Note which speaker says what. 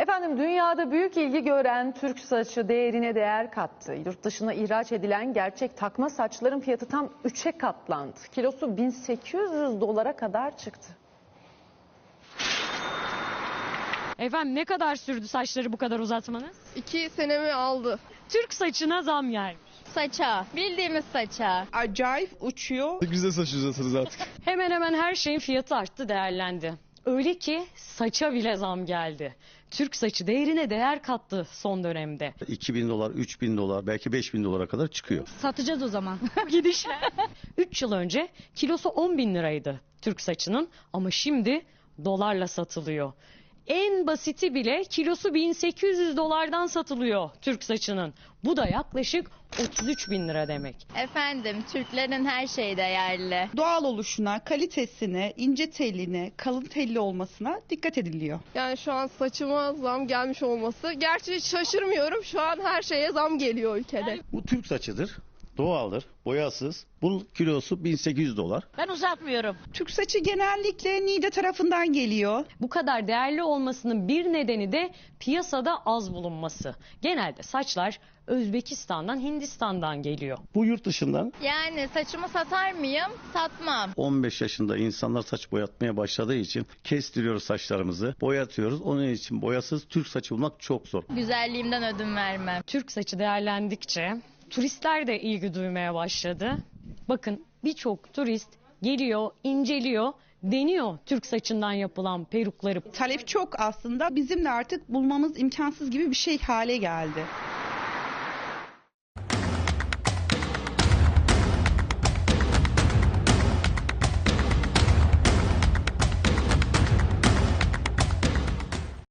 Speaker 1: Efendim dünyada büyük ilgi gören Türk saçı değerine değer kattı. Yurt dışına ihraç edilen gerçek takma saçların fiyatı tam 3'e katlandı. Kilosu 1800 dolara kadar çıktı.
Speaker 2: Efendim ne kadar sürdü saçları bu kadar uzatmanız?
Speaker 3: İki senemi aldı.
Speaker 2: Türk saçına zam gelmiş.
Speaker 4: Saça, bildiğimiz saça.
Speaker 5: acayip uçuyor.
Speaker 6: Biz de saç uzatırız artık.
Speaker 2: Hemen hemen her şeyin fiyatı arttı değerlendi. Öyle ki saça bile zam geldi. Türk saçı değerine değer kattı son dönemde.
Speaker 7: 2000 dolar, 3000 dolar, belki 5000 dolara kadar çıkıyor.
Speaker 4: Satacağız o zaman.
Speaker 2: Gidişle. 3 yıl önce kilosu 10 bin liraydı Türk saçının ama şimdi dolarla satılıyor. En basiti bile kilosu 1800 dolardan satılıyor Türk saçının. Bu da yaklaşık 33 bin lira demek.
Speaker 4: Efendim, Türklerin her şeyi değerli.
Speaker 5: Doğal oluşuna, kalitesine, ince teline, kalın telli olmasına dikkat ediliyor.
Speaker 3: Yani şu an saçıma zam gelmiş olması. Gerçi şaşırmıyorum. Şu an her şeye zam geliyor ülkede.
Speaker 7: Bu Türk saçıdır. Doğaldır, boyasız. Bunun kilosu 1800 dolar.
Speaker 4: Ben uzatmıyorum.
Speaker 5: Türk saçı genellikle Niğde tarafından geliyor.
Speaker 2: Bu kadar değerli olmasının bir nedeni de piyasada az bulunması. Genelde saçlar Özbekistan'dan, Hindistan'dan geliyor.
Speaker 7: Bu yurt dışından
Speaker 4: Yani saçımı satar mıyım? Satmam.
Speaker 7: 15 yaşında insanlar saç boyatmaya başladığı için kestiriyoruz saçlarımızı, boyatıyoruz. Onun için boyasız Türk saçı bulmak çok zor.
Speaker 4: Güzelliğimden ödün vermem.
Speaker 2: Türk saçı değerlendikçe turistler de ilgi duymaya başladı. Bakın birçok turist geliyor, inceliyor, deniyor Türk saçından yapılan perukları.
Speaker 5: Talep çok aslında. Bizim de artık bulmamız imkansız gibi bir şey hale geldi.